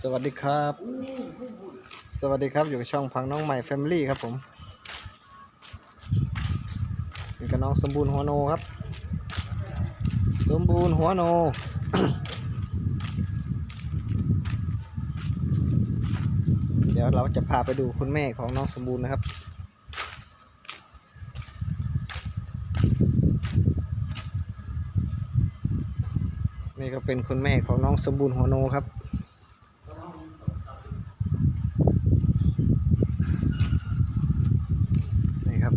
สวัสดีครับ สวัสดีครับอยู่กับช่องพังน้องใหม่แฟมิลี่ครับผมนี่กับน้องสมบูรณ์หัวโนครับ สมบูรณ์หัวโน เดี๋ยวเราจะพาไปดูคุณแม่ของน้องสมบูรณ์นะครับนี่ก็เป็นคุณแม่ของน้องสมบูรณ์หัวโนครับ นี่ครับ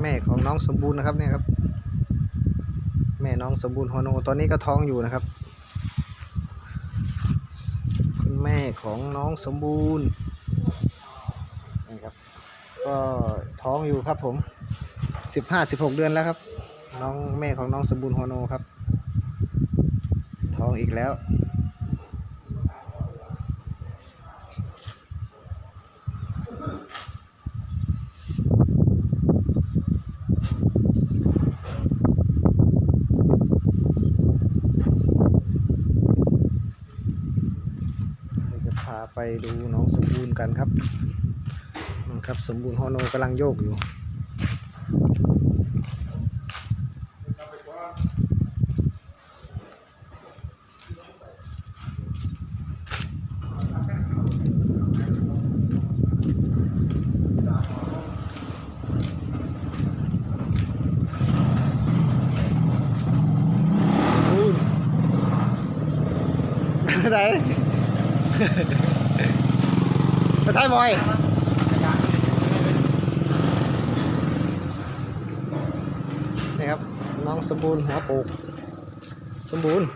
แม่ของน้องสมบูรณ์นะครับเนี่ยครับ แม่น้องสมบูรณ์หัวโนตอนนี้ก็ท้องอยู่นะครับ คุณแม่ของน้องสมบูรณ์นี่ครับ ก็ท้องอยู่ครับผมสิบห้าสิบหกเดือนแล้วครับ น้องแม่ของน้องสมบูรณ์หัวโนครับ ท้องอีกแล้ว พาไปดูน้องสมบูรณ์กันครับนั่นครับสมบูรณ์ฮอโนกำลังโยกอยู่อู้อะไร ไปท้ายบอยนี่ครับ น้องสมบูรณ์หัวโปกสมบูรณ์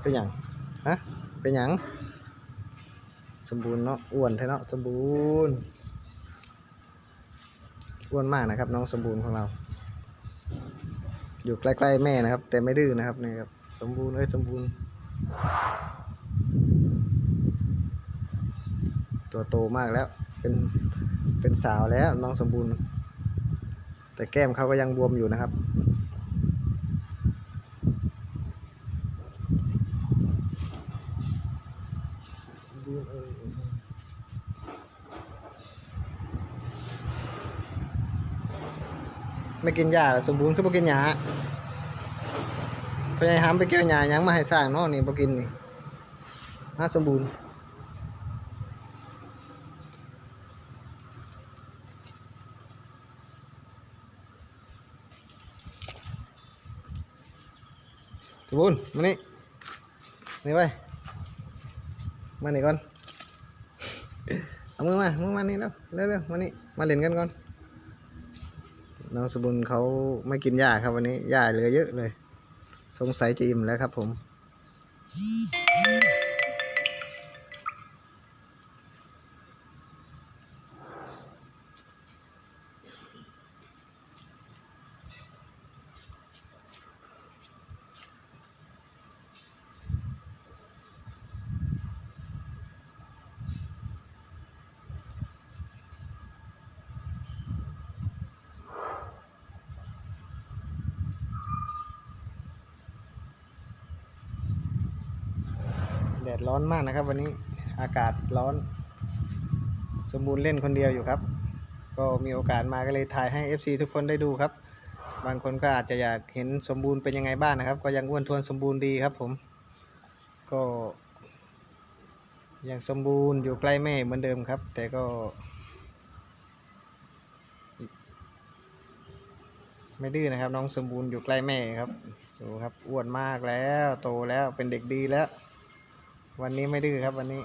เป็นหยังฮะ เป็นหยังสมบูรณ์เนาะ อ้วนแท้เนาะ สมบูรณ์ อ้วนมากนะครับ น้องสมบูรณ์ของเรา อยู่ใกล้ๆแม่นะครับ แต่ไม่ดื้อนะครับนี่ครับ สมบูรณ์เอ้ยสมบูรณ์ ตัวโตมากแล้ว เป็นเป็นสาวแล้วน้องสมบูรณ์ แต่แก้มเขาก็ยังบวมอยู่นะครับ ไม่กินยาหรอสมบูรณ์คือบ่กินยาพยายามไปเกี่ยวยายังมาให้สร้างเนาะนี่บ่กินนี่น่าสมบูรณ์ สมบูรณ์มานี่นี่ไปมานี่ก่อนเอามือมามือมานี่แล้วเร็วๆมานี่มาเล่นกันก่อนน้องสมบุนเขาไม่กินหญ้าครับวันนี้หญ้าเหลือเยอะเลย สงสัยจะอิ่มแล้วครับผม แดดร้อนมากนะครับ วันนี้อากาศร้อน สมบูรณ์เล่นคนเดียวอยู่ครับ ก็มีโอกาสมาก็เลยถ่ายให้ FC ทุกคนได้ดูครับ บางคนก็อาจจะอยากเห็นสมบูรณ์เป็นยังไงบ้างนะครับ ก็ยังอ้วนทวนสมบูรณ์ดีครับผม ก็ยังสมบูรณ์อยู่ใกล้แม่เหมือนเดิมครับ แต่ก็ ไม่ดื้อนะครับ น้องสมบูรณ์อยู่ใกล้แม่ครับดูครับอ้วนมากแล้ว โตแล้วเป็นเด็กดีแล้ว วันนี้ไม่ดื้อครับวันนี้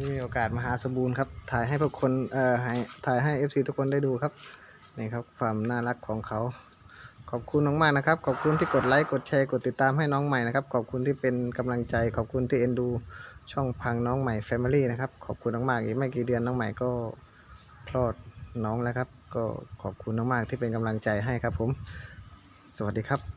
มีโอกาสมาหาสมบูรณ์ครับ ถ่ายให้พวกคนเอ่อให้ถ่ายให้ FC ทุกคนได้ดูครับ นี่ครับความน่ารักของเขา ขอบคุณมากนะครับ ขอบคุณที่กดไลค์ กดแชร์ กดติดตามให้น้องใหม่นะครับ ขอบคุณที่เป็นกำลังใจ ขอบคุณที่เอ็นดูช่องพังน้องใหม่ Family นะครับ ขอบคุณมากๆอีกไม่กี่เดือนน้องใหม่ก็คลอดน้องแล้วครับ ก็ขอบคุณมากๆที่เป็นกำลังใจให้ครับผม สวัสดีครับ